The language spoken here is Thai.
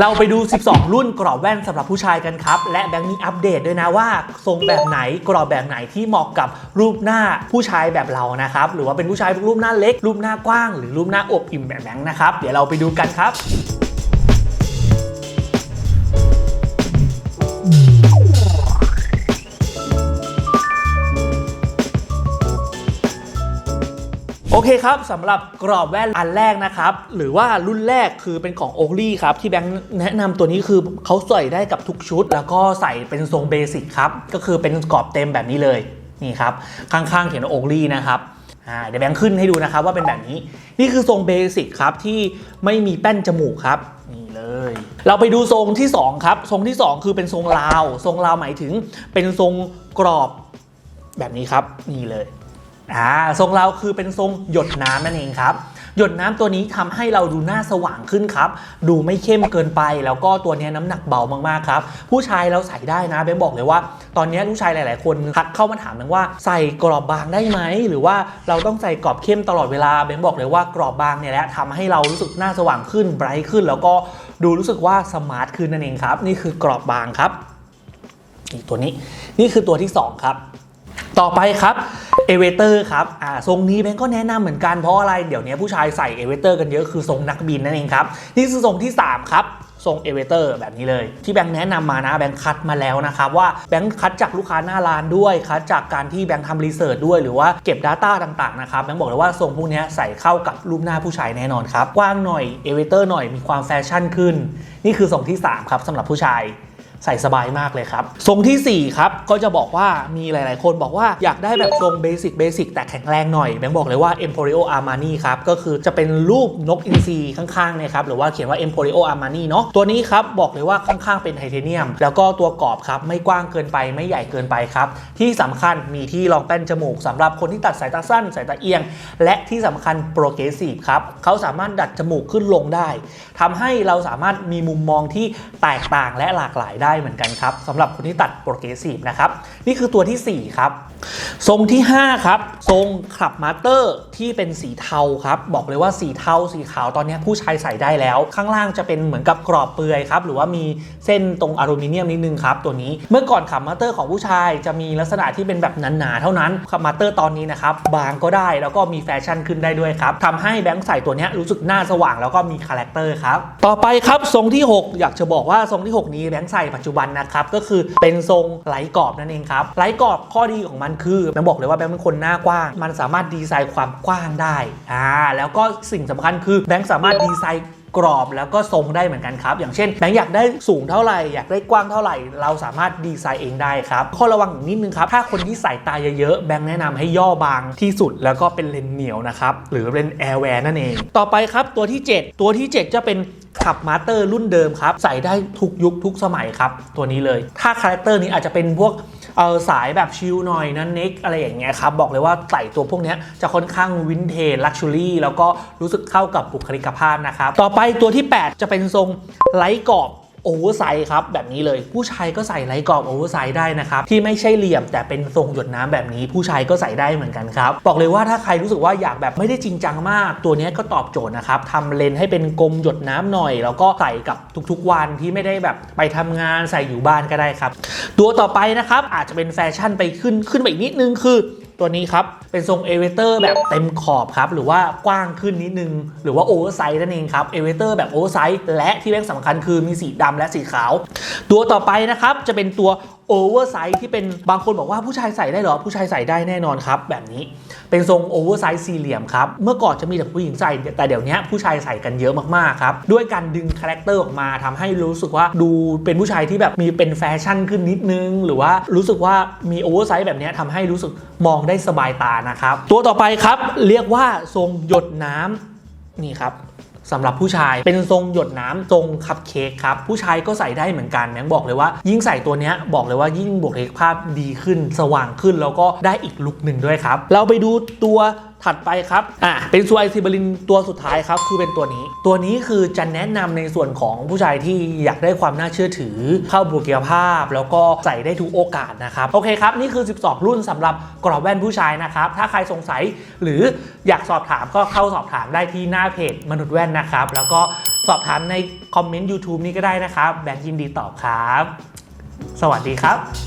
เราไปดู 12 รุ่นกรอบแว่นสำหรับผู้ชายกันครับ และแบงค์มีอัปเดตด้วยนะว่า ทรงแบบไหนกรอบแบบไหนที่เหมาะกับรูปหน้าผู้ชายแบบเรานะครับ หรือว่าเป็นผู้ชายรูปหน้าเล็ก รูปหน้ากว้าง หรือรูปหน้าอบอิ่มแบบแบงค์นะครับ เดี๋ยวเราไปดูกันครับ เคครับสำหรับกรอบแว่นอันแรกนะครับ หรือว่ารุ่นแรกคือเป็นของโอ l ลี่ครับ ที่แบงค์แนะนำตัวนี้คือเขาใส่ได้กับทุกชุด แล้วก็ใส่เป็นทรงเบสิกครับ ก็คือเป็นกรอบเต็มแบบนี้เลยนี่ครับ ข้างๆเขียนว่าโอ l ลี่นะครับอ่าเดี๋ยวแบงค์ขึ้นให้ดูนะครับว่าเป็นแบบนี้ นี่คือทรงเบสิกครับที่ไม่มีแป้นจมูกครับนี่เลย เราไปดูทรงที่2ครับทรงที่ 2 คือเป็นทรงลาว ทรงลาวหมายถึงเป็นทรงกรอบแบบนี้ครับนี่เลย อ่าทรงเราคือเป็นทรงหยดน้ำนั่นเองครับ หยดน้ำตัวนี้ทำให้เราดูหน้าสว่างขึ้นครับ ดูไม่เข้มเกินไป แล้วก็ตัวเนี้ยน้ำหนักเบามากๆครับ ผู้ชายเราใส่ได้นะเบนบอกเลยว่า ตอนนี้ผู้ชายหลาย ๆ คนทักเข้ามาถามนึงว่าใส่กรอบบางได้ไหม หรือว่าเราต้องใส่กรอบเข้มตลอดเวลาเบนบอกเลยว่ากรอบบางเนี่ยแหละทำให้เรารู้สึกหน้าสว่างขึ้นไบรท์ขึ้น แล้วก็ดูรู้สึกว่าสมาร์ทขึ้นนั่นเองครับ นี่คือกรอบบางครับนี่ตัวนี้ นี่คือตัวที่สองครับ ต่อไปครับเอเวเตอร์ครับอ่าทรงนี้แบงก็แนะนำเหมือนกันเพราะอะไรเดี๋ยวนี้ผู้ชายใส่เอเวเตอร์กันเยอะคือทรงนักบินนั่นเองครับ นี่คือทรงที่ 3 ครับทรงเอเวเตอร์แบบนี้เลย ที่แบงค์แนะนำมานะแบงค์คัดมาแล้วนะครับ ว่าแบงค์คัดจากลูกค้าหน้าร้านด้วยคัดจากการที่แบงค์ทำรีเสิร์ชด้วยหรือว่าเก็บ Data ต่างๆนะครับแบงค์บอกเลยว่าทรงพวกนี้ใส่เข้ากับรูปหน้าผู้ชายแน่นอนครับกว้างหน่อยเอเวเตอร์หน่อยมีความแฟชั่นขึ้น นี่คือทรงที่สามครับสำหรับผู้ชาย ใส่สบายมากเลยครับ ทรงทีสี่ 4 ครับ ก็จะบอกว่ามีหลาย ๆ คนบอกว่าอยากได้แบบทรงเบสิกเบสิกแต่แข็งแรงหน่อยแบงค์บอกเลยว่า Emporio Armani ครับ ก็คือจะเป็นรูปนกอินทรีข้าง ๆ เนี่ยครับ หรือว่าเขียนว่า Emporio Armani เนาะตัวนี้ครับ บอกเลยว่าข้าง ๆ เป็นไทเทเนียม แล้วก็ตัวกรอบครับ ไม่กว้างเกินไปไม่ใหญ่เกินไปครับ ที่สำคัญมีที่รองแป้นจมูกสำหรับคนที่ตัดสายตาสั้นสายตาเอียง และที่สำคัญโปรเกรสซีฟครับเขาสามารถดัดจมูกขึ้นลงได้ทำให้เราสามารถมีมุมมองที่แตกต่างและหลากหลายได้เหมือนกันครับสำหรับคนที่ตัดโปรเกรสซีฟนะครับนี่คือตัวทีสี่4 ครับ ทรงที่ 5 ครับ ทรงขับมาสเตอร์ที่เป็นสีเทาครับ บอกเลยว่าสีเทาสีขาวตอนนี้ผู้ชายใส่ได้แล้ว ข้างล่างจะเป็นเหมือนกับกรอบเปลือยครับ หรือว่ามีเส้นตรงอลูมิเนียมนิดนึงครับตัวนี้เมื่อก่อนขับมาสเตอร์ของผู้ชายจะมีลักษณะที่เป็นแบบหนาๆเท่านั้นขับมาสเตอร์ตอนนี้นะครับบางก็ได้แล้วก็มีแฟชั่นขึ้นได้ด้วยครับทำให้แบงค์ใส่ตัวนี้รู้สึกหน้าสว่างแล้วก็มีคาแรคเตอร์ครับต่อไปครับทรงที่ 6 อยากจะบอกว่าทรงที่ 6 นี้แบงค์ใส่ปัจจุบันนะครับก็คือเป็นทรงไหลกรอบนั่นเองครับไหลกรอบข้อดีของมันคือแบงค์บอกเลยว่าแบงค์เป็นคนหน้ากว้าง มันสามารถดีไซน์ความกว้างได้อ่าแล้วก็สิ่งสำคัญคือแบงค์สามารถดีไซน์กรอบแล้วก็ทรงได้เหมือนกันครับ อย่างเช่นแบงค์อยากได้สูงเท่าไหร่ อยากได้กว้างเท่าไหร่ เราสามารถดีไซน์เองได้ครับ ข้อระวังอีกนิดนึงครับ ถ้าคนที่สายตาเยอะๆ แบงค์แนะนำให้ย่อบางที่สุดแล้วก็เป็นเลนส์เหนียวนะครับ หรือเป็นแอร์แวร์นั่นเอง ต่อไปครับตัวที่ 7 ตัวที่ 7 จะเป็น ขับมาสเตอร์รุ่นเดิมครับ ใส่ได้ทุกยุคทุกสมัยครับ ตัวนี้เลย ถ้าคาแรคเตอร์นี้อาจจะเป็นพวกเออสายแบบชิลหน่อยนั้นเน็กอะไรอย่างเงี้ยครับ บอกเลยว่าใส่ตัวพวกนี้จะค่อนข้างวินเทจลักชัวรี่แล้วก็รู้สึกเข้ากับบุคลิกภาพนะครับ ต่อไปตัวที่ 8 จะเป็นทรงไลท์กรอบ โอเวอร์ไซส์ครับแบบนี้เลยผู้ชายก็ใส่ไลกรอบโอเวอร์ไซส์ได้นะครับที่ไม่ใช่เหลี่ยมแต่เป็นทรงหยดน้ำแบบนี้ ผู้ชายก็ใส่ได้เหมือนกันครับบอกเลยว่าถ้าใครรู้สึกว่าอยากแบบไม่ได้จริงจังมาก ตัวนี้ก็ตอบโจทย์นะครับทำเลนส์ให้เป็นกลมหยดน้ำหน่อย แล้วก็ใส่กับทุกๆวันที่ไม่ได้แบบไปทำงานใส่อยู่บ้านก็ได้ครับ ตัวต่อไปนะครับอาจจะเป็นแฟชั่นไปขึ้นขึ้นไปอีกนิดนึงคือ ตัวนี้ครับ เป็นทรงเอเวเตอร์แบบเต็มขอบครับ หรือว่ากว้างขึ้นนิดนึง หรือว่าโอเวอร์ไซส์นั่นเองครับเอเวเตอร์แบบโอเวอร์ไซส์และที่แบงสำคัญคือมีสีดำและสีขาว ตัวต่อไปนะครับจะเป็นตัวโอเวอร์ไซส์ที่เป็นบางคนบอกว่าผู้ชายใส่ได้เหรอ ผู้ชายใส่ได้แน่นอนครับ แบบนี้เป็นทรงโอเวอร์ไซส์สี่เหลี่ยมครับ เมื่อก่อนจะมีแต่ผู้หญิงใส่ แต่เดี๋ยวนี้ผู้ชายใส่กันเยอะมากๆครับด้วยการดึงคาแรคเตอร์ออกมาทำให้รู้สึกว่าดูเป็นผู้ชายที่แบบมีเป็นแฟชั่นขึ้นนิดนึง หรือว่ารู้สึกว่ามีโอเวอร์ไซส์แบบนี้ทำให้รู้สึกมองได้สบายตานะครับตัวต่อไปครับเรียกว่าทรงหยดน้ำนี่ครับ สำหรับผู้ชายเป็นทรงหยดน้ำทรงคัพเค้กครับ ผู้ชายก็ใส่ได้เหมือนกันแมงบอกเลยว่า ยิ่งใส่ตัวเนี้ยบอกเลยว่ายิ่งบุคลิกภาพดีขึ้น สว่างขึ้นแล้วก็ได้อีกลุกหนึ่งด้วยครับ เราไปดูตัว ถัดไปครับอะเป็นซูไอซิบลินตัวสุดท้ายครับคือเป็นตัวนี้ ตัวนี้คือจะแนะนำในส่วนของผู้ชายที่อยากได้ความน่าเชื่อถือ เข้าบุคลิกภาพ แล้วก็ใส่ได้ทุกโอกาสนะครับโอเคครับนี่คือ 12 รุ่นสำหรับกรอบแว่นผู้ชายนะครับถ้าใครสงสัยหรืออยากสอบถามก็เข้าสอบถามได้ที่หน้าเพจมนุษย์แว่นนะครับแล้วก็สอบถามในคอมเมนต์ YouTube นี้ก็ได้นะครับ แบงค์ยินดีตอบครับ สวัสดีครับ